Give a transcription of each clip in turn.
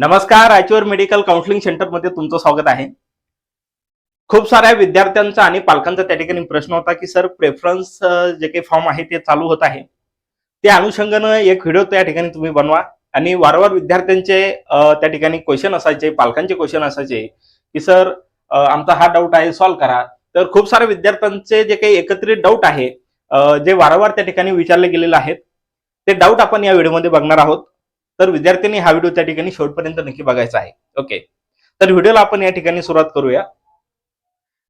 नमस्कार Raichur medical counselling सेंटरमध्ये तुमचं स्वागत आहे. खूप साऱ्या विद्यार्थ्यांचा आणि पालकांचा त्या ठिकाणी प्रश्न होता की सर प्रेफरन्स जे काही फॉर्म आहे ते चालू होत आहे. त्या अनुषंगानं एक व्हिडिओ त्या ठिकाणी तुम्ही बनवा. आणि वारंवार विद्यार्थ्यांचे त्या ठिकाणी क्वेश्चन असायचे पालकांचे क्वेश्चन असायचे की सर आमचा हा डाऊट आहे सॉल्व्ह करा. तर खूप साऱ्या विद्यार्थ्यांचे जे काही एकत्रित डाऊट आहे जे वारंवार त्या ठिकाणी विचारले गेलेले आहेत ते डाऊट आपण या व्हिडिओमध्ये बघणार आहोत. तर विद्यार्थ्यांनी हा व्हिडिओ त्या ठिकाणी शेवटपर्यंत नक्की बघायचा आहे. ओके तर व्हिडिओला आपण या ठिकाणी सुरुवात करूया.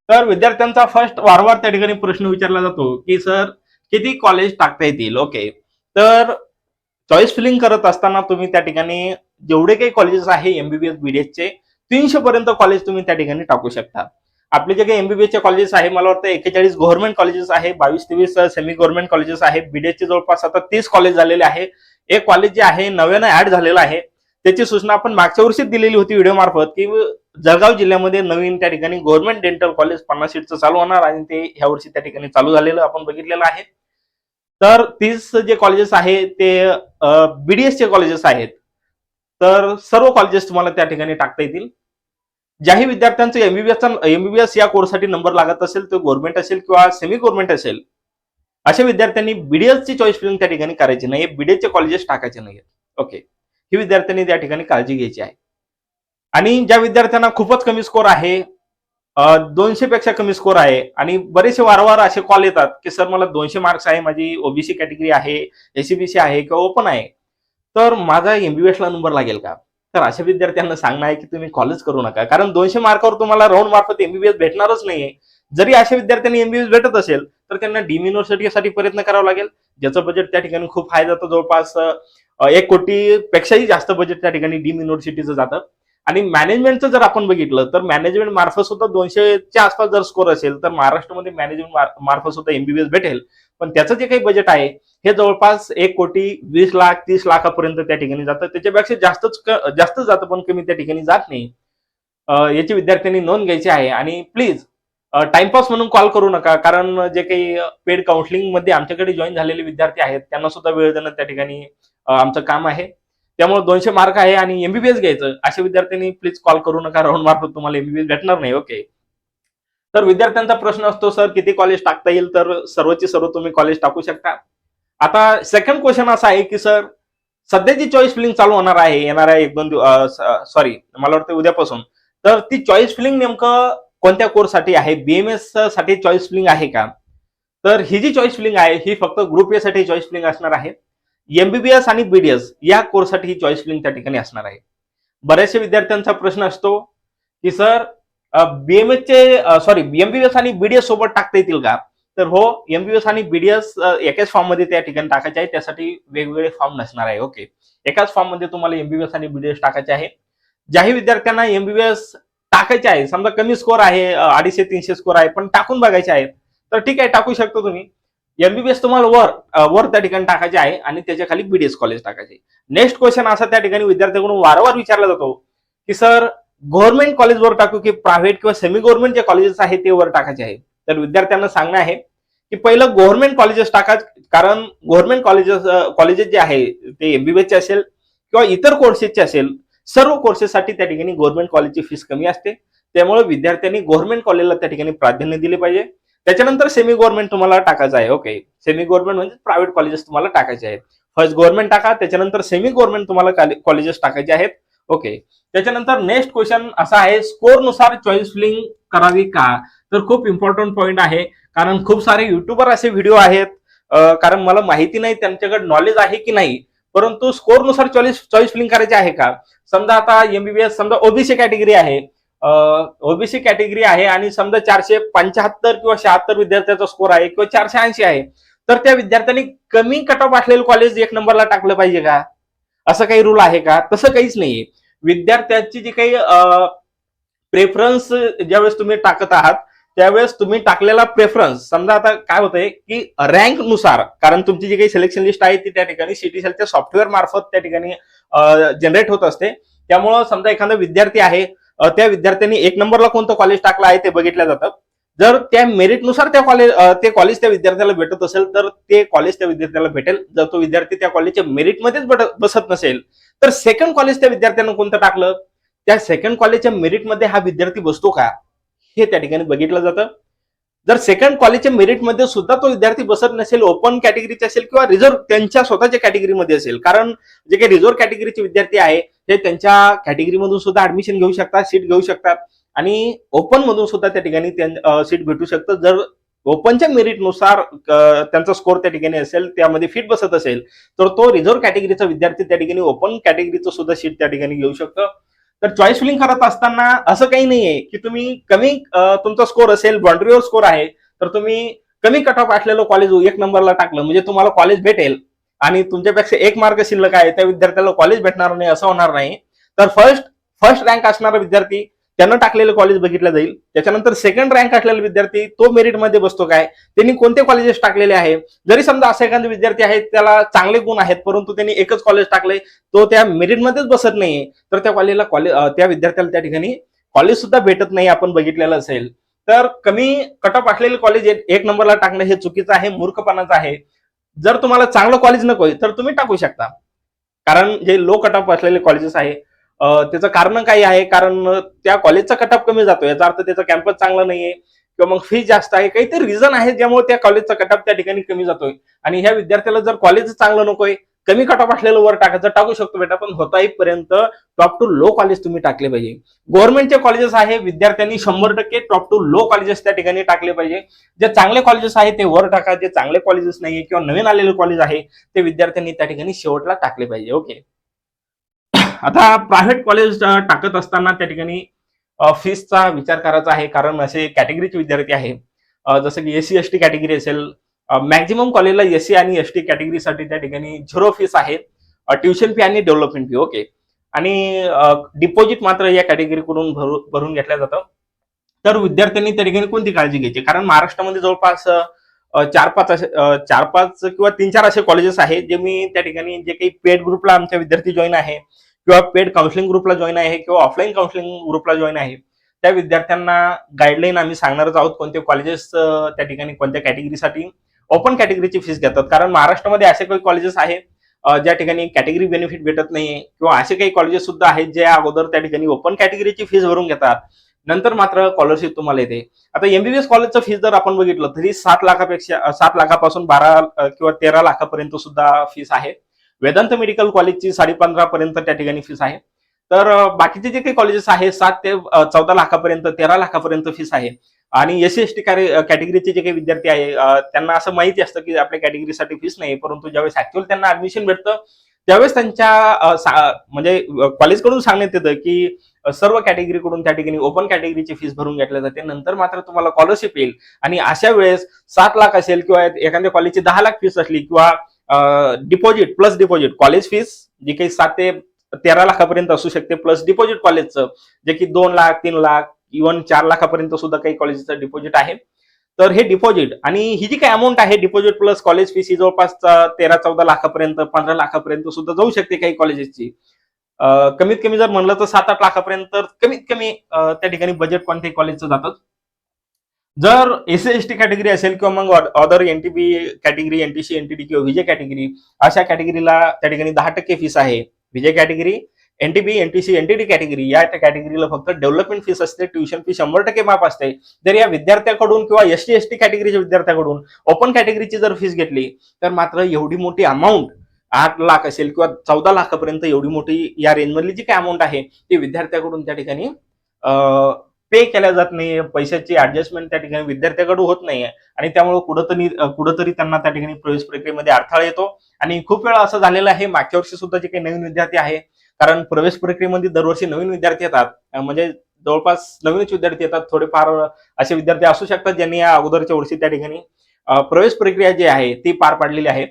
तर विद्यार्थ्यांचा फर्स्ट वारंवार त्या ठिकाणी प्रश्न विचारला जातो की सर किती कॉलेज टाकता येतील? ओके तर चॉईस फिलिंग करत असताना तुम्ही त्या ठिकाणी जेवढे काही कॉलेजेस आहे एमबीबीएस बीडीएसचे तीनशे पर्यंत कॉलेज तुम्ही त्या ठिकाणी टाकू शकता. आपले जे काही एमबीबीएसचे कॉलेजेस आहे मला वाटतं एकेचाळीस गव्हर्नमेंट कॉलेजेस आहे बावीस तेवीस सेमी गव्हर्नमेंट कॉलेजेस आहे बीडीएसचे जवळपास आता तीस कॉलेज झालेले आहे. एक कॉलेज जे आहे नव्यानं ऍड झालेलं आहे. त्याची सूचना आपण मागच्या वर्षीच दिलेली होती व्हिडिओ मार्फत की जळगाव जिल्ह्यामध्ये नवीन त्या ठिकाणी गव्हर्नमेंट डेंटल कॉलेज पन्नास सीटचं चालू होणार आणि ते ह्या वर्षी त्या ठिकाणी चालू झालेलं आपण बघितलेलं आहे. तर तीस जे कॉलेजेस आहे ते बीडीएसचे कॉलेजेस आहेत. तर सर्व कॉलेजेस तुम्हाला त्या ठिकाणी टाकता येतील. ज्याही विद्यार्थ्यांचं एमबीबीएसचा एमबीबीएस या कोर्ससाठी नंबर लागत असेल तो गव्हर्नमेंट असेल किंवा सेमी गव्हर्नमेंट असेल अशा विद्यार्थ्यांनी बीडीएसची ची चॉईस फिलिंग त्या ठिकाणी करायची नाही बीडीएसचे कॉलेजेस टाकायचे नाहीत ओके ही विद्यार्थ्यांनी त्या ठिकाणी काळजी घ्यायची आहे. आणि ज्या विद्यार्थ्यांना खूपच कमी स्कोर आहे दोनशे पेक्षा कमी स्कोर आहे आणि बरेचसे वारंवार असे कॉल येतात की सर मला दोनशे मार्क्स आहे माझी ओबीसी कॅटेगरी आहे एसीबीसी आहे किंवा ओपन आहे. तर माझा एमबीबीएस ला नंबर लागेल का? तर अशा विद्यार्थ्यांना सांगणं आहे की तुम्ही कॉलेज करू नका. कारण दोनशे मार्कावर तुम्हाला राऊंड मार्फत एमबीबीएस भेटणारच नाहीये. जरी अशा विद्यार्थ्यांनी एमबीबीएस भेटत असेल तर त्यांना डीम युनिव्हर्सिटीसाठी प्रयत्न करावा लागेल. ज्याचं बजेट त्या ठिकाणी खूप हाय जातं. जवळपास एक कोटी पेक्षाही जास्त बजेट त्या ठिकाणी डीम युनिव्हर्सिटीचं जातं. आणि मॅनेजमेंटचं जर आपण बघितलं तर मॅनेजमेंट मार्फत सुद्धा दोनशेच्या आसपास जर स्कोर असेल तर महाराष्ट्रामध्ये मॅनेजमेंट मार्फत सुद्धा एमबीबीएस भेटेल. पण त्याचं जे काही बजेट आहे हे जवळपास एक कोटी वीस लाख तीस लाखापर्यंत त्या ठिकाणी जातं. त्याच्यापेक्षा जास्तच जास्तच जास्त जातं पण कमी त्या ठिकाणी जात नाही. याची विद्यार्थ्यांनी नोंद घ्यायची आहे. आणि प्लीज टाइमपास म्हणून कॉल करू नका. कारण जे काही पेड काउन्सिलिंगमध्ये आमच्याकडे जॉईन झालेले विद्यार्थी आहेत. त्यांना सुद्धा वेळ देणं त्या ठिकाणी आमचं काम आहे. त्यामुळे दोनशे मार्क आहे आणि एमबीबीएस घ्यायचं. अशा विद्यार्थ्यांनी प्लीज कॉल करू नका. राऊंड मार्फत तुम्हाला एमबीबीएस भेटणार नाही. ओके तर विद्यार्थ्यांचा प्रश्न असतो सर किती कॉलेज टाकता येईल? तर सर्वचे सर्व तुम्ही कॉलेज टाकू शकता. आता सेकंड क्वेश्चन असा आहे की सर सध्याची चॉईस फिलिंग चालू होणार आहे येणाऱ्या एक दोन सॉरी मला वाटतं उद्यापासून. तर ती चॉईस फिलिंग नेमकं कोणत्या कोर्ससाठी आहे? बीएमएससाठी चॉईस फिलिंग आहे का? तर ही जी चॉईस फिलिंग आहे ही फक्त ग्रुप ए साठी चॉईस फिलिंग असणार आहे. एमबीबीएस आणि बीडीएस या कोर्ससाठी ही चॉईस फिलिंग त्या ठिकाणी असणार आहे. बऱ्याचशा विद्यार्थ्यांचा प्रश्न असतो की सर बीएमएस चे सॉरी एमबीबीएस आणि बीडीएस सोबत टाकता येतील का? तर हो एमबीबीएस आणि बीडीएस एकाच फॉर्ममध्ये त्या ठिकाणी टाकायचे आहे. त्यासाठी वेगवेगळे फॉर्म नसणार आहे. ओके एकाच फॉर्ममध्ये तुम्हाला एमबीबीएस आणि बीडीएस टाकायचे आहे. ज्याही विद्यार्थ्यांना एमबीबीएस टाकायचे आहे समजा कमी स्कोर आहे अडीचशे तीनशे स्कोर आहे पण टाकून बघायचे आहेत. तर ठीक आहे टाकू शकतो तुम्ही. एमबीबीएस तुम्हाला वर वर त्या ठिकाणी टाकायचे आहे आणि त्याच्याखाली बीडीएस कॉलेज टाकायचे नेक्स्ट क्वेश्चन असा त्या ठिकाणी विद्यार्थ्यांकडून वारंवार विचारला जातो की सर गव्हर्नमेंट कॉलेजवर टाकू की प्रायव्हेट किंवा सेमी गव्हर्नमेंट जे कॉलेजेस आहेत ते वर टाकायचे आहे? तर विद्यार्थ्यांना सांगणं आहे की पहिलं गव्हर्नमेंट कॉलेजेस टाका कारण गव्हर्नमेंट कॉलेजेस कॉलेजेस जे आहे ते एमबीबीएसचे असेल किंवा इतर कोर्सेसचे असेल सर्व कोर्सेससाठी त्या ठिकाणी गव्हर्नमेंट कॉलेजची फीस कमी असते. त्यामुळे विद्यार्थ्यांनी गव्हर्नमेंट कॉलेजला त्या ठिकाणी प्राधान्य दिले पाहिजे. त्याच्यानंतर सेमी गव्हर्नमेंट तुम्हाला टाकायचं आहे. ओके सेमी गव्हर्नमेंट म्हणजे प्रायव्हेट कॉलेजेस तुम्हाला टाकायचे आहेत. फर्स्ट गव्हर्नमेंट टाका त्याच्यानंतर सेमी गव्हर्नमेंट तुम्हाला कॉलेजेस टाकायचे आहेत. ओके त्याच्यानंतर नेक्स्ट क्वेश्चन असा आहे स्कोरनुसार चॉईस फिलिंग करावी का? तर खूप इम्पॉर्टंट पॉईंट आहे. कारण खूप सारे युट्यूबर असे व्हिडिओ आहेत. कारण मला माहिती नाही त्यांच्याकडे नॉलेज आहे की नाही? परंतु स्कोरनुसार चॉईस चॉईस फिलिंग करायची आहे का? समजा आता एमबीबीएस समजा ओबीसी कॅटेगरी आहे. ओबीसी कॅटेगरी आहे आणि समजा चारशे पंच्याहत्तर किंवा शहात्तर विद्यार्थ्याचा स्कोर आहे किंवा चारशे ऐंशी आहे तर त्या विद्यार्थ्यांनी कमी कट ऑफ असलेलं कॉलेज एक नंबरला टाकलं पाहिजे का? असं काही रूल आहे का? तसं काहीच नाहीये. विद्यार्थ्यांची जी काही प्रेफरन्स ज्यावेळेस तुम्ही टाकत आहात त्यावेळेस तुम्ही टाकलेला प्रेफरन्स समजा आता काय होतंय की रँकनुसार कारण तुमची जी काही सिलेक्शन लिस्ट आहे ती त्या ठिकाणी सिटी सेलच्या सॉफ्टवेअर मार्फत त्या ठिकाणी जनरेट होत असते. त्यामुळं समजा एखादा विद्यार्थी आहे त्या विद्यार्थ्यांनी एक नंबरला कोणतं कॉलेज टाकलं आहे ते बघितलं जातं. जर त्या मेरिटनुसार त्या कॉलेज ते कॉलेज त्या विद्यार्थ्याला भेटत असेल तर ते कॉलेज त्या विद्यार्थ्याला भेटेल. जर तो विद्यार्थी त्या कॉलेजच्या मेरिटमध्येच बसत नसेल तर सेकंड कॉलेज त्या विद्यार्थ्यानं कोणतं टाकलं? त्या सेकंड कॉलेजच्या मेरिटमध्ये हा विद्यार्थी बसतो का? हे त्या ठिकाणी बघितलं जातं. जर सेकंड कॉलेजच्या मेरिटमध्ये सुद्धा तो विद्यार्थी बसत नसेल ओपन कॅटेगरीचे असेल किंवा रिझर्व्ह त्यांच्या स्वतःच्या कॅटेगरीमध्ये असेल. कारण जे काही रिझर्व्ह कॅटेगरीचे विद्यार्थी आहे ते त्यांच्या कॅटेगरीमधून सुद्धा ऍडमिशन घेऊ शकतात सीट घेऊ शकतात. आणि ओपन मधून सुद्धा त्या ठिकाणी सीट भेटू शकतं. जर ओपनच्या मेरिटनुसार त्यांचा स्कोर त्या ठिकाणी असेल त्यामध्ये फिट बसत असेल तर तो रिझर्व्ह कॅटेगरीचा विद्यार्थी त्या ठिकाणी ओपन कॅटेगरीचं सुद्धा सीट त्या ठिकाणी घेऊ शकतो. तर चॉईस फिलिंग करत असताना असं काही नाहीये की तुम्ही कमी तुमचा स्कोर असेल बाउंड्रीवर स्कोर आहे तर तुम्ही कमी कट ऑफ असलेलं कॉलेज एक नंबरला टाकलं म्हणजे तुम्हाला कॉलेज भेटेल. आणि तुमच्यापेक्षा एक मार्क शिल्लक आहे त्या विद्यार्थ्याला कॉलेज भेटणार नाही असं होणार नाही. तर फर्स्ट फर्स्ट रँक असणारा विद्यार्थी त्यांना टाकलेलं कॉलेज बघितलं जाईल. त्याच्यानंतर सेकंड रँक असलेला विद्यार्थी तो मेरिटमध्ये बसतो काय? त्यांनी कोणते कॉलेजेस टाकलेले आहे? जरी समजा असा एखादा विद्यार्थी आहे त्याला चांगले गुण आहेत परंतु त्यांनी एकच कॉलेज टाकले तो त्या मेरिटमध्येच बसत नाहीये. तर त्या कॉलेजला कॉलेज त्या विद्यार्थ्याला त्या ठिकाणी कॉलेज सुद्धा भेटत नाही आपण बघितलेलं असेल. तर कमी कट ऑफ असलेले कॉलेज एक नंबरला टाकणं हे चुकीचं आहे मूर्खपणाचं आहे. जर तुम्हाला चांगलं कॉलेज नकोय तर तुम्ही टाकू शकता. कारण जे लो कट ऑफ असलेले कॉलेजेस आहे त्याचं कारण काय आहे कारण त्या कॉलेजचा कटअप कमी जातो. याचा अर्थ त्याचा कॅम्पस चांगलं नाहीये किंवा मग फी जास्त आहे. काहीतरी रिझन आहे ज्यामुळे त्या कॉलेजचा कटअप त्या ठिकाणी कमी जातोय. आणि ह्या विद्यार्थ्याला जर कॉलेज चांगलं नकोय कमी कटअप असलेलं वर टाकायचं टाकू शकतो बेटा पण होता पर्यंत टॉप टू लो कॉलेज तुम्ही टाकले पाहिजे. गव्हर्नमेंटचे कॉलेजेस आहे विद्यार्थ्यांनी शंभर टक्के टॉप टू लो कॉलेजेस त्या ठिकाणी टाकले पाहिजे. जे चांगले कॉलेजेस आहे ते वर टाका. जे चांगले कॉलेजेस नाहीये किंवा नवीन आलेले कॉलेज आहे ते विद्यार्थ्यांनी त्या ठिकाणी शेवटला टाकले पाहिजे. ओके आता प्रायव्हेट कॉलेज टाकत असताना त्या ठिकाणी फीसचा विचार करायचा आहे. कारण असे कॅटेगरीचे विद्यार्थी आहे. जसं की एससी एस टी कॅटेगरी असेल मॅक्झिमम कॉलेजला एससी आणि एस टी कॅटेगरीसाठी त्या ठिकाणी झिरो फीस आहे. ट्युशन फी आणि डेव्हलपमेंट फी ओके आणि डिपॉझिट मात्र या कॅटेगरीकडून भरू भरून घेतलं जातं. तर विद्यार्थ्यांनी त्या ठिकाणी कोणती काळजी घ्यायची? कारण महाराष्ट्रामध्ये जवळपास चार पाच असे चार पाच किंवा तीन चार असे कॉलेजेस आहेत जे मी त्या ठिकाणी जे काही पेड ग्रुपला आमच्या विद्यार्थी जॉईन आहे. किंवा पेड काउन्सिलिंग ग्रुपला जॉईन आहे किंवा ऑफलाईन काउन्सिलिंग ग्रुपला जॉईन आहे त्या विद्यार्थ्यांना गाईडलाईन आम्ही सांगणारच आहोत कोणते कॉलेजेस त्या ठिकाणी कोणत्या कॅटेगरीसाठी ओपन कॅटेगरीची फीस घेतात. कारण महाराष्ट्रामध्ये असे काही कॉलेजेस आहे ज्या ठिकाणी कॅटेगरी बेनिफिट भेटत नाहीये किंवा असे काही कॉलेजेस सुद्धा आहेत जे अगोदर त्या ठिकाणी ओपन कॅटेगरीची फीस भरून घेतात. नंतर मात्र स्कॉलरशिप तुम्हाला येते. आता एमबीबीएस कॉलेजचं फीस जर आपण बघितलं तरी सात लाखापेक्षा सात लाखापासून बारा किंवा तेरा लाखापर्यंत सुद्धा फीस आहे. वेदांत मेडिकल कॉलेजची साडेपंधरा पर्यंत त्या ठिकाणी फीस आहे. तर बाकीचे जे काही कॉलेजेस आहे सात ते चौदा लाखापर्यंत तेरा लाखापर्यंत फीस आहे. आणि एस सी एस टी कॅटेगरीचे जे काही विद्यार्थी आहे त्यांना असं माहिती असतं की आपल्या कॅटेगरीसाठी फीस नाही परंतु ज्यावेळेस ऍक्च्युअल त्यांना ऍडमिशन भेटतं त्यावेळेस त्यांच्या म्हणजे कॉलेजकडून सांगण्यात येतं की सर्व कॅटेगरीकडून त्या ठिकाणी ओपन कॅटेगरीची फीस भरून घेतल्या जाते. नंतर मात्र तुम्हाला स्कॉलरशिप येईल. आणि अशा वेळेस सात लाख असेल किंवा एखाद्या कॉलेजची दहा लाख फीस असली किंवा deposit plus deposit college fees जी काही सात ते तेरा लाखापर्यंत असू शकते प्लस डिपॉझिट कॉलेजचं जे की दोन लाख तीन लाख इव्हन चार लाखापर्यंत सुद्धा काही कॉलेजचं डिपॉझिट आहे. तर हे डिपॉझिट आणि ही जी काही अमाऊंट आहे डिपॉझिट प्लस कॉलेज फीस ही जवळपास तेरा चौदा लाखापर्यंत पंधरा लाखापर्यंत सुद्धा जाऊ शकते काही कॉलेजेसची कमीत कमी जर म्हणलं तर सात आठ लाखापर्यंत कमीत कमी त्या ठिकाणी बजेट कोणत्याही कॉलेजचं जातं. जर एस एस टी कॅटेगरी असेल किंवा मग other NTP category NTC NTD किंवा विजय कॅटेगरी अशा कॅटेगरीला त्या ठिकाणी दहा टक्के फीस आहे. VJ category NTP NTC NTD category या कॅटेगरीला फक्त डेव्हलपमेंट फीस असते ट्युशन फी शंभर टक्के माफ असते. जर या विद्यार्थ्याकडून किंवा एस टी एस टी कॅटेगरीच्या विद्यार्थ्याकडून ओपन कॅटेगरीची जर फीस घेतली तर मात्र एवढी मोठी अमाऊंट आठ लाख असेल किंवा चौदा लाखापर्यंत एवढी मोठी या रेंजमधली जी काय अमाऊंट आहे ती विद्यार्थ्याकडून त्या ठिकाणी पे केल्या जात नाहीये. पैशाची ऍडजस्टमेंट त्या ठिकाणी विद्यार्थ्याकडून होत नाहीये. आणि त्यामुळे कुठंतरी कुठंतरी त्यांना त्या ठिकाणी प्रवेश प्रक्रियेमध्ये अडथळा येतो. आणि खूप वेळा असं झालेलं आहे मागच्या वर्षी सुद्धा जे काही नवीन विद्यार्थी आहे कारण प्रवेश प्रक्रियेमध्ये दरवर्षी नवीन विद्यार्थी येतात. म्हणजे जवळपास नवीनच विद्यार्थी येतात. थोडेफार असे विद्यार्थी असू शकतात ज्यांनी या अगोदरच्या वर्षी त्या ठिकाणी प्रवेश प्रक्रिया जी आहे ती पार पाडलेली आहे.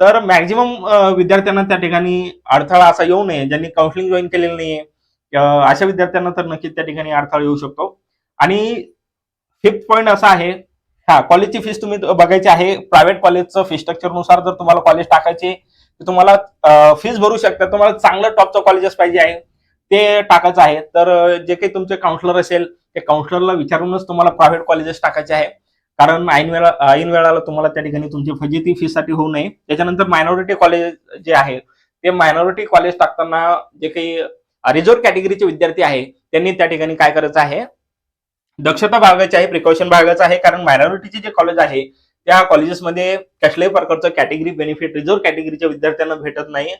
तर मॅक्झिमम विद्यार्थ्यांना त्या ठिकाणी अडथळा असा येऊ नये ज्यांनी काउन्सिलिंग जॉईन केलेलं नाहीये. अशा विद्यार्थ्यांना तर नक्कीच त्या ठिकाणी अडथळा येऊ शकतो. आणि फिफ्थ पॉईंट असा आहे हा कॉलेजची फीस तुम्ही बघायची आहे प्रायव्हेट कॉलेजचं फी स्ट्रक्चरनुसार जर तुम्हाला कॉलेज टाकायचे तर तुम्हाला फीस भरू शकता तुम्हाला चांगलं टॉपचं कॉलेजेस पाहिजे आहे ते टाकायचं आहे. तर जे काही तुमचे काउन्सिलर असेल ते काउन्सिलरला विचारूनच तुम्हाला प्रायव्हेट कॉलेजेस टाकायचे आहे. कारण ऐन वेळा ऐन वेळाला तुम्हाला त्या ठिकाणी तुमची फजिती फीसाठी होऊ नये. त्याच्यानंतर मायनॉरिटी कॉलेज जे आहे ते मायनॉरिटी कॉलेज टाकताना जे काही रिझर्व्ह कॅटेगरीचे विद्यार्थी आहे. त्यांनी त्या ठिकाणी काय करायचं आहे? दक्षता भागाची आहे प्रिकॉशन भागाचं आहे कारण मायनॉरिटीचे जे कॉलेज आहे त्या कॉलेजेसमध्ये कसल्याही प्रकारचं कॅटेगरी बेनिफिट रिझर्व्ह कॅटेगरीच्या विद्यार्थ्यांना भेटत नाही.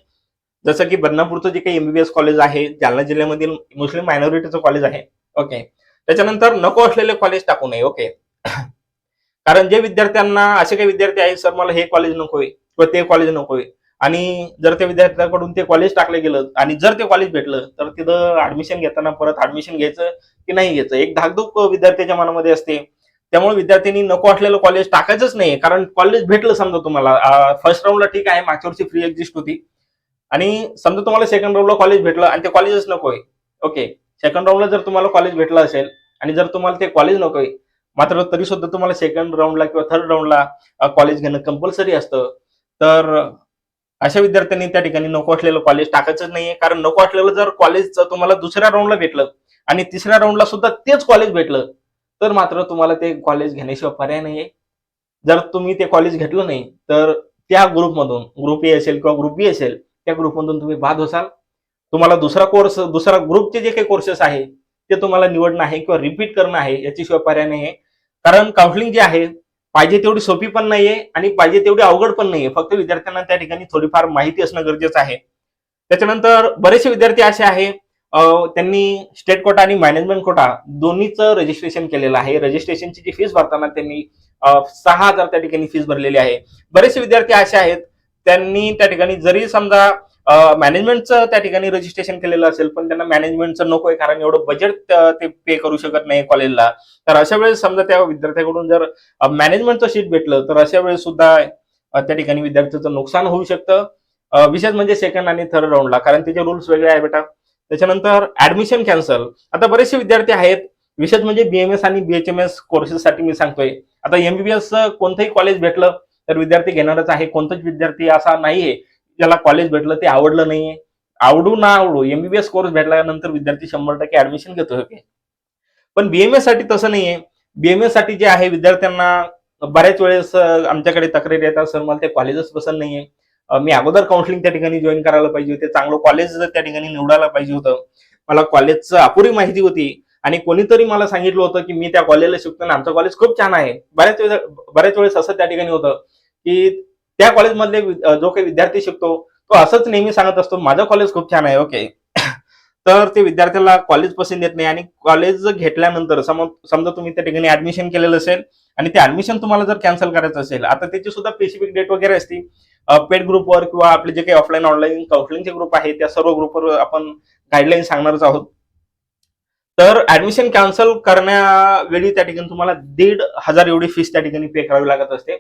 जसं की बदनापूरचं जे काही एमबीबीएस कॉलेज आहे जालना जिल्ह्यामधील मुस्लिम मायनॉरिटीचं कॉलेज आहे. ओके त्याच्यानंतर नको असलेले कॉलेज टाकू नये. ओके कारण जे विद्यार्थ्यांना असे काही विद्यार्थी आहेत सर मला हे कॉलेज नकोय किंवा ते कॉलेज नकोय. आणि जर त्या विद्यार्थ्याकडून ते कॉलेज टाकलं गेलं आणि जर ते कॉलेज भेटलं तर तिथं ऍडमिशन घेताना परत ऍडमिशन घ्यायचं की नाही घ्यायचं? एक धाकधूक विद्यार्थ्याच्या मनामध्ये असते. त्यामुळे विद्यार्थ्यांनी नको असलेलं कॉलेज टाकायचंच नाही. कारण कॉलेज भेटलं समजा तुम्हाला. फर्स्ट राऊंडला ठीक आहे मागच्या वर्षी फ्री एक्झिस्ट होती. आणि समजा तुम्हाला सेकंड राऊंडला कॉलेज भेटलं आणि ते कॉलेजच नको आहे ओके सेकंड राऊंडला जर तुम्हाला कॉलेज भेटलं असेल आणि जर तुम्हाला ते कॉलेज नको आहे मात्र तरी सुद्धा तुम्हाला सेकंड राऊंडला किंवा थर्ड राऊंडला कॉलेज घेणं कंपल्सरी असतं. तर अशा विद्यार्थ्यांनी त्या ठिकाणी नको असलेलं कॉलेज टाकायचं नाहीये. कारण नको असलेलं जर कॉलेज तुम्हाला दुसऱ्या राऊंडला भेटलं आणि तिसऱ्या राऊंडला सुद्धा तेच कॉलेज भेटलं तर मात्र तुम्हाला ते कॉलेज घेण्याशिवाय पर्याय नाहीये. जर तुम्ही ते कॉलेज घेतलं नाही तर त्या ग्रुपमधून ग्रुप ए असेल किंवा ग्रुप बी असेल त्या ग्रुपमधून तुम्ही बाद होसाल. तुम्हाला दुसरा कोर्स दुसरा ग्रुपचे जे काही कोर्सेस आहे ते तुम्हाला निवडणं आहे किंवा रिपीट करणं आहे याच्याशिवाय पर्याय नाही आहे कारण काउन्सिलिंग जे आहे पाहिजे तेवढी सोपी पण नाहीये आणि पाहिजे तेवढी अवघड पण नाहीये. फक्त विद्यार्थ्यांना त्या ठिकाणी थोडीफार माहिती असणं गरजेचं आहे. त्याच्यानंतर बरेचसे विद्यार्थी असे आहे त्यांनी स्टेट कोटा आणि मॅनेजमेंट कोटा दोन्हीचं रजिस्ट्रेशन केलेलं आहे. रजिस्ट्रेशनची जी फीस भरताना त्यांनी सहा हजार त्या ठिकाणी फीस भरलेली आहे. बरेचसे विद्यार्थी असे आहेत त्यांनी त्या ठिकाणी जरी समजा मॅनेजमेंटचं त्या ठिकाणी रजिस्ट्रेशन केलेलं असेल पण त्यांना मॅनेजमेंटचं आहे कारण एवढं बजेट ते पे करू शकत नाही कॉलेजला तर अशा वेळेस समजा त्या विद्यार्थ्याकडून जर मॅनेजमेंटचं शीट भेटलं तर अशा वेळेस सुद्धा त्या ठिकाणी विद्यार्थ्याचं नुकसान होऊ शकतं. विशेष म्हणजे सेकंड आणि थर्ड राऊंडला कारण त्याचे रूल्स वेगळे आहे बेटा. त्याच्यानंतर ऍडमिशन कॅन्सल आता बरेचसे विद्यार्थी आहेत विशेष म्हणजे बीएमएस आणि बीएचएमएस कोर्सेससाठी मी सांगतोय. आता एमबीबीएस कोणतंही कॉलेज भेटलं तर विद्यार्थी घेणारच आहे. कोणताच विद्यार्थी असा नाहीये. ज्याला कॉलेज भेटलं ते आवडलं नाहीये. आवडू ना आवडू एमबीबीएस कोर्स भेटल्यानंतर विद्यार्थी शंभर टक्के ऍडमिशन घेतो. ओके. पण बीएमएससाठी तसं नाहीये. बीएमएससाठी जे आहे विद्यार्थ्यांना बऱ्याच वेळेस आमच्याकडे तक्रारी येतात सर मला ते कॉलेजच पसंत नाहीये. मी अगोदर काउन्सिलिंग त्या ठिकाणी जॉईन करायला पाहिजे होते. चांगलं कॉलेज त्या ठिकाणी निवडायला पाहिजे होतं. मला कॉलेजचं अपुरी माहिती होती आणि कोणीतरी मला सांगितलं होतं की मी त्या कॉलेजला शिकतो आणि आमचं कॉलेज खूप छान आहे. बऱ्याच वेळेस बऱ्याच वेळेस असं त्या ठिकाणी होतं की त्या कॉलेजमधले जो काही विद्यार्थी शिकतो तो असंच नेहमी सांगत असतो माझं कॉलेज खूप छान आहे ओके. तर ते विद्यार्थ्याला कॉलेज पसंत येत नाही आणि कॉलेज घेतल्यानंतर सम- समजा तुम्ही त्या ठिकाणी ऍडमिशन केलेलं असेल आणि ते ऍडमिशन तुम्हाला जर कॅन्सल करायचं असेल आता त्याची सुद्धा स्पेसिफिक डेट वगैरे असते. पेड ग्रुपवर किंवा आपले जे काही ऑफलाईन ऑनलाईन काउन्सिलिंगचे ग्रुप आहे त्या सर्व ग्रुपवर आपण गाईडलाईन सांगणारच आहोत. तर ऍडमिशन कॅन्सल करण्यावेळी त्या ठिकाणी तुम्हाला दीड हजार एवढी फीस त्या ठिकाणी पे करावी लागत असते.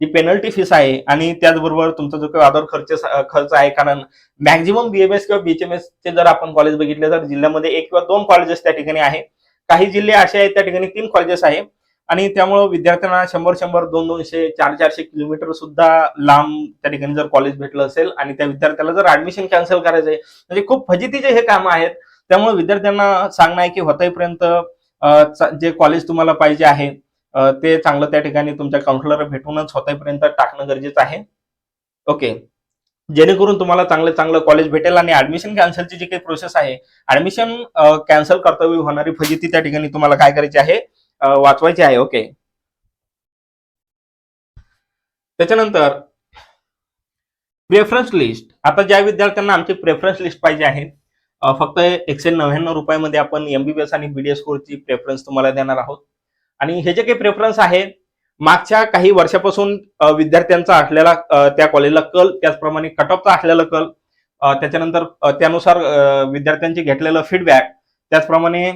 जी पेनल्टी फीस आहे आणि त्याचबरोबर तुमचा जो काही अदर खर्च खर्च आहे कारण मॅक्झिमम बीएमएस किंवा बीएचएमएस चे जर आपण कॉलेज बघितले तर जिल्ह्यामध्ये एक किंवा दोन कॉलेजेस त्या ठिकाणी आहे. काही जिल्हे असे आहेत त्या ठिकाणी तीन कॉलेजेस आहे. आणि त्यामुळे विद्यार्थ्यांना शंभर शंभर दोन दोनशे चार चारशे किलोमीटर सुद्धा लांब त्या ठिकाणी जर कॉलेज भेटलं असेल आणि त्या विद्यार्थ्याला जर ऍडमिशन कॅन्सल करायचं आहे म्हणजे खूप फजितीचे हे काम आहेत. त्यामुळे विद्यार्थ्यांना सांगणं आहे की होताईपर्यंत जे कॉलेज तुम्हाला पाहिजे आहे ते चांगलं त्या ठिकाणी तुमच्या काउन्सिलर भेटूनच स्वतःपर्यंत टाकणं गरजेचं आहे. ओके जेणेकरून तुम्हाला चांगलं चांगलं कॉलेज भेटेल आणि ऍडमिशन कॅन्सलची जी काही प्रोसेस आहे ऍडमिशन कॅन्सल कर्तव्य होणारी फजिती त्या ठिकाणी तुम्हाला काय करायची आहे वाचवायची आहे. ओके त्याच्यानंतर प्रेफरन्स लिस्ट आता ज्या विद्यार्थ्यांना आमची प्रेफरन्स लिस्ट पाहिजे आहे फक्त एकशे नव्याण्णव रुपयामध्ये आपण एमबीबीएस आणि बीडीएस कोर्सची प्रेफरन्स तुम्हाला देणार आहोत. आणि हे जे काही प्रेफरन्स आहे मागच्या काही वर्षापासून विद्यार्थ्यांचा असलेला त्या कॉलेजला कल त्याचप्रमाणे कट ऑफचा असलेला कल त्याच्यानंतर त्यानुसार विद्यार्थ्यांचे घेतलेलं फीडबॅक त्याचप्रमाणे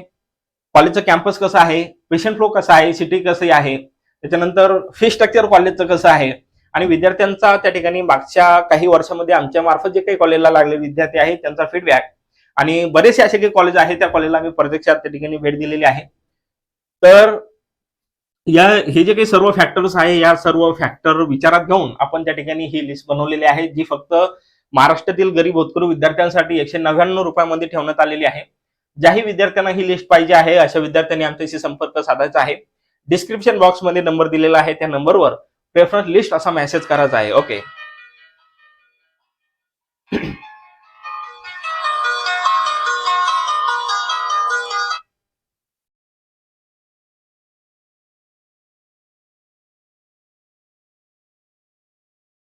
कॉलेजचं कॅम्पस कसं आहे पेशंट फ्लो कसा आहे सिटी कसं आहे त्याच्यानंतर फी स्ट्रक्चर कॉलेजचं कसं आहे आणि विद्यार्थ्यांचा त्या ठिकाणी मागच्या काही वर्षामध्ये आमच्या मार्फत जे काही कॉलेजला लागले विद्यार्थी आहेत त्यांचा फीडबॅक आणि बरेचसे असे काही कॉलेज आहेत त्या कॉलेजला आम्ही प्रत्यक्षात त्या ठिकाणी भेट दिलेली आहे. तर या हे जे काही सर्व फॅक्टर्स आहे या सर्व फॅक्टर विचारात घेऊन आपण त्या ठिकाणी ही लिस्ट बनवलेली आहे जी फक्त महाराष्ट्रातील गरीब होतकरू विद्यार्थ्यांसाठी एकशे नव्याण्णव रुपयामध्ये ठेवण्यात आलेली आहे. ज्याही विद्यार्थ्यांना ही लिस्ट पाहिजे आहे अशा विद्यार्थ्यांनी आमच्याशी संपर्क साधायचा आहे. डिस्क्रिप्शन बॉक्समध्ये नंबर दिलेला आहे त्या नंबरवर प्रेफरन्स लिस्ट असा मेसेज करायचा आहे. ओके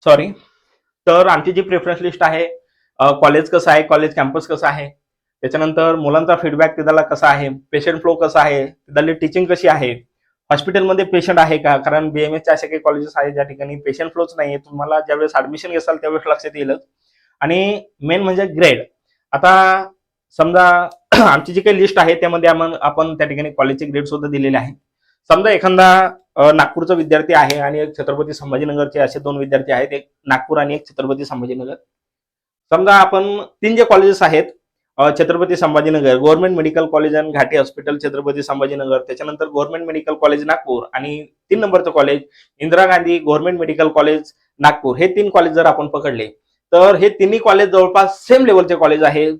सॉरी तर आमची जी प्रेफरन्स लिस्ट आहे कॉलेज कसं आहे कॉलेज कॅम्पस कसं आहे त्याच्यानंतर मुलांचा फीडबॅक तिथला कसा आहे पेशंट फ्लो कसा आहे तिथली टीचिंग कशी आहे हॉस्पिटलमध्ये पेशंट आहे का? कारण बीएमएसचे असे काही कॉलेजेस आहेत ज्या ठिकाणी पेशंट फ्लोच नाही तुम्हाला ज्यावेळेस ऍडमिशन घेसाल त्यावेळेस लक्षात येईलच आणि मेन म्हणजे ग्रेड आता समजा आमची जी काही लिस्ट आहे त्यामध्ये आपण त्या ठिकाणी कॉलेजचे ग्रेड सुद्धा दिलेले आहे समजा एखादा नागपूरचा विद्यार्थी आहे आणि एक छत्रपती संभाजीनगरचे असे दोन विद्यार्थी आहेत एक नागपूर आणि एक छत्रपती संभाजीनगर. समजा आपण तीन जे कॉलेजेस आहेत Chhatrapati Sambhajinagar government medical college आणि घाटी हॉस्पिटल छत्रपती संभाजीनगर त्याच्यानंतर गव्हर्नमेंट मेडिकल कॉलेज नागपूर आणि तीन नंबरचं college Indira Gandhi government medical college Nagpur. हे तीन कॉलेज जर आपण पकडले तर हे तिन्ही कॉलेज जवळपास सेम लेवलचे कॉलेज आहे.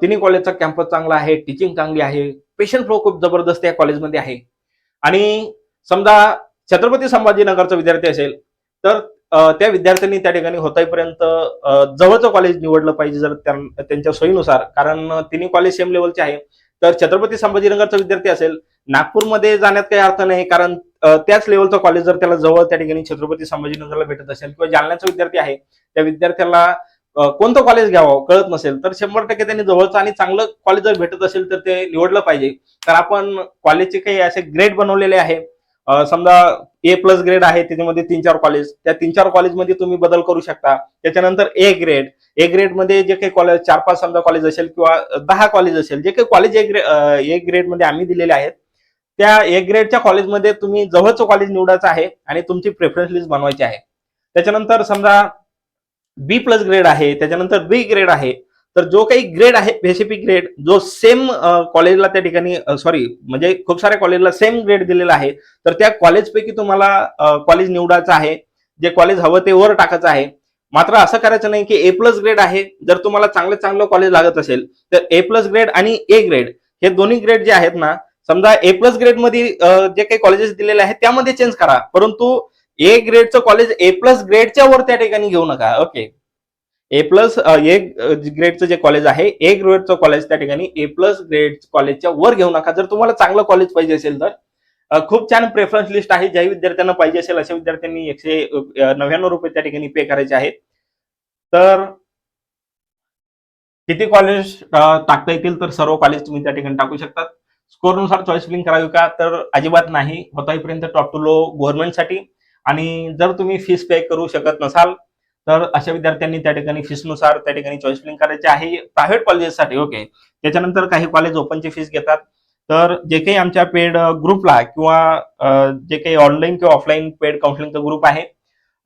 तिन्ही कॉलेजचा कॅम्पस चांगला आहे टीचिंग चांगली आहे पेशंट फ्लो खूप जबरदस्त या कॉलेजमध्ये आहे. आणि समजा छत्रपती संभाजीनगरचा विद्यार्थी असेल तर त्या विद्यार्थ्यांनी त्या ठिकाणी होतापर्यंत जवळचं कॉलेज निवडलं पाहिजे जर त्यांच्या सोयीनुसार. कारण तिन्ही कॉलेज सेम लेवलचे आहे. तर छत्रपती संभाजीनगरचा विद्यार्थी असेल नागपूरमध्ये जाण्यात काही अर्थ नाही. कारण त्याच लेवलचं कॉलेज जर त्याला जवळ त्या ठिकाणी छत्रपती संभाजीनगरला भेटत असेल किंवा जालन्याचा विद्यार्थी आहे त्या विद्यार्थ्याला कोणतं कॉलेज घ्यावं कळत नसेल तर शंभर टक्के त्यांनी जवळचं आणि चांगलं कॉलेज जर भेटत असेल तर ते निवडलं पाहिजे. तर आपण कॉलेजचे काही असे ग्रेड बनवलेले आहे. समजा ए प्लस ग्रेड आहे त्याच्यामध्ये तीन चार कॉलेज त्या तीन चार कॉलेजमध्ये तुम्ही बदल करू शकता. त्याच्यानंतर ए ग्रेड ए ग्रेडमध्ये जे काही कॉलेज चार पाच समजा कॉलेज असेल किंवा दहा कॉलेज असेल जे काही कॉलेज ए ग्रेड ए ग्रेडमध्ये आम्ही दिलेले आहेत त्या ए ग्रेडच्या कॉलेजमध्ये तुम्ही जवळचं कॉलेज निवडायचं आहे आणि तुमची प्रेफरन्स लिस्ट बनवायची आहे. त्याच्यानंतर समजा बी प्लस ग्रेड आहे त्याच्यानंतर बी ग्रेड आहे तर जो काही ग्रेड आहे स्पेसिफिक ग्रेड जो सेम कॉलेजला त्या ठिकाणी सॉरी म्हणजे खूप साऱ्या कॉलेजला सेम ग्रेड दिलेला आहे. तर त्या कॉलेजपैकी तुम्हाला कॉलेज निवडायचं आहे जे कॉलेज हवं ते वर टाकायचं आहे. मात्र असं करायचं नाही की ए प्लस ग्रेड आहे जर तुम्हाला चांगलं चांगलं कॉलेज लागत असेल तर ए प्लस ग्रेड आणि ए ग्रेड हे दोन्ही ग्रेड जे आहेत ना समजा ए प्लस ग्रेडमध्ये जे काही कॉलेजेस दिलेले आहेत त्यामध्ये चेंज करा. परंतु ए ग्रेडचं कॉलेज ए प्लस ग्रेडच्या वर त्या ठिकाणी घेऊ नका. ओके ए प्लस ए ग्रेडचं जे कॉलेज आहे ए ग्रेडचं कॉलेज त्या ठिकाणी ए प्लस ग्रेड कॉलेजच्या वर घेऊ नका. जर तुम्हाला चांगलं कॉलेज पाहिजे असेल तर. खूप छान प्रेफरन्स लिस्ट आहे. ज्याही विद्यार्थ्यांना पाहिजे असेल अशा विद्यार्थ्यांनी एकशे नव्याण्णव रुपये त्या ठिकाणी पे करायचे आहेत. तर किती कॉलेज टाकता येतील? तर सर्व कॉलेज तुम्ही त्या ठिकाणी टाकू शकतात. स्कोरनुसार चॉईस फिलिंग करावी का? तर अजिबात नाही. होतापर्यंत टॉप टू लो गव्हर्नमेंटसाठी आणि जर तुम्ही फीस पे करू शकत नसाल तर अशा विद्यार्थ्यांनी त्या ठिकाणी फीसनुसार त्या ठिकाणी चॉईस फिलिंग करायचे आहे प्रायव्हेट कॉलेजेससाठी ओके त्याच्यानंतर काही कॉलेज ओपनची फीस घेतात. तर जे काही आमच्या पेड ग्रुपला किंवा जे काही ऑनलाईन किंवा ऑफलाईन पेड काउन्सिलिंगचा ग्रुप आहे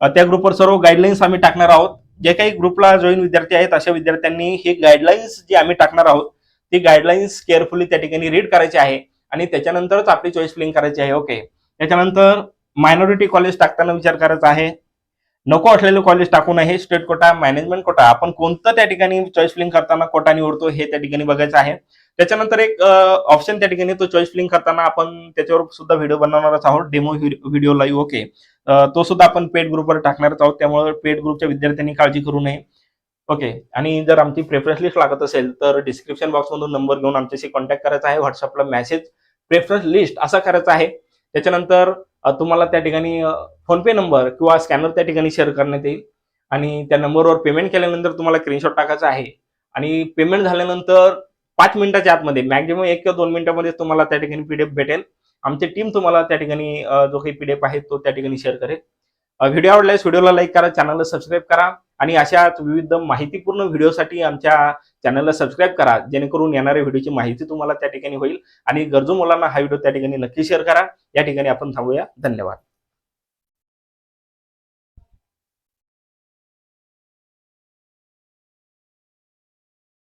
त्या ग्रुपवर सर्व गाईडलाईन्स आम्ही टाकणार आहोत. जे काही ग्रुपला जॉईन विद्यार्थी आहेत अशा विद्यार्थ्यांनी हे गाईडलाईन्स जे आम्ही टाकणार आहोत ती गाईडलाईन्स केअरफुली त्या ठिकाणी रीड करायची आहे आणि त्याच्यानंतरच आपली चॉईस फिलिंग करायची आहे ओके त्याच्यानंतर मायनॉरिटी कॉलेज टाकताना विचार करायचा आहे. नको असलेले कॉलेज टाकू नये स्टेट कोटा मॅनेजमेंट कोटा आपण कोणतं त्या ठिकाणी चॉईस फिलिंग करताना कोटा निवडतो हे त्या ठिकाणी बघायचं आहे. त्याच्यानंतर एक ऑप्शन त्या ठिकाणी तो चॉईस फिलिंग करताना आपण त्याच्यावर सुद्धा व्हिडिओ बनवणारच आहोत. डेमो व्हिडिओ लाईव्ह ओके तो सुद्धा आपण पेड ग्रुपवर टाकणारच आहोत. त्यामुळे पेड ग्रुपच्या विद्यार्थ्यांनी काळजी करू नये. ओके आणि जर आमची प्रेफरन्स लिस्ट लागत असेल तर डिस्क्रिप्शन बॉक्समधून नंबर घेऊन आमच्याशी कॉन्टॅक्ट करायचा आहे. व्हॉट्सअपला मेसेज प्रेफरन्स लिस्ट असा करायचा आहे. त्याच्यानंतर तुम्हाला त्या ठिकाणी फोनपे नंबर किंवा स्कॅनर त्या ठिकाणी शेअर करण्यात येईल. आणि त्या नंबरवर पेमेंट केल्यानंतर तुम्हाला स्क्रीनशॉट टाकायचा आहे. आणि पेमेंट झाल्यानंतर पाच मिनिटाच्या आतमध्ये मॅक्झिमम एक किंवा दोन मिनिटामध्ये तुम्हाला त्या ठिकाणी पीडीएफ भेटेल. आमची टीम तुम्हाला त्या ठिकाणी जो काही पीडीएफ आहे तो त्या ठिकाणी शेअर करेल. व्हिडिओ आवडल्यास व्हिडिओला लाईक करा चॅनलला सबस्क्राईब करा. आणि अशाच विविध माहितीपूर्ण व्हिडिओसाठी आमच्या चॅनलला सबस्क्राईब करा. जेणेकरून येणाऱ्या व्हिडिओची माहिती तुम्हाला त्या ठिकाणी होईल. आणि गरजू मुलांना हा व्हिडिओ त्या ठिकाणी नक्की शेअर करा. या ठिकाणी आपण थांबूया. धन्यवाद.